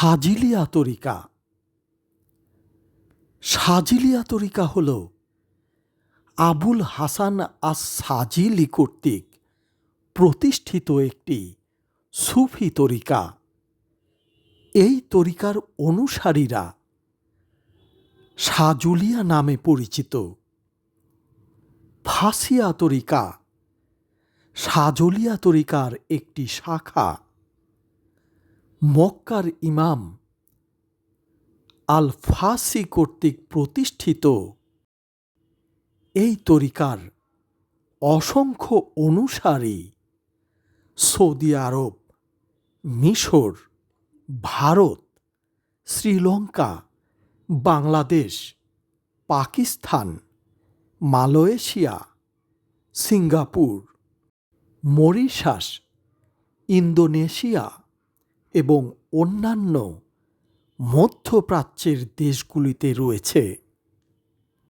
সাজিলিয়া তরিকা। সাজিলিয়া তরিকা হল আবুল হাসান আস সাজিলি কর্তৃক প্রতিষ্ঠিত একটি সুফি তরিকা। এই তরিকার অনুসারীরা সাজুলিয়া নামে পরিচিত। ফাসিয়া তরিকা সাজলিয়া তরিকার একটি শাখা। মক্কার ইমাম আল ফাসি কর্তৃক প্রতিষ্ঠিত এই তরিকার অসংখ্য অনুসারী সৌদি আরব, মিশর, Bharat, Sri Lanka, Bangladesh, Pakistan, Malaysia, Singapore, Mauritius, Indonesia এবং অন্যান্য মধ্যপ্রাচ্যের দেশগুলিতে রয়েছে।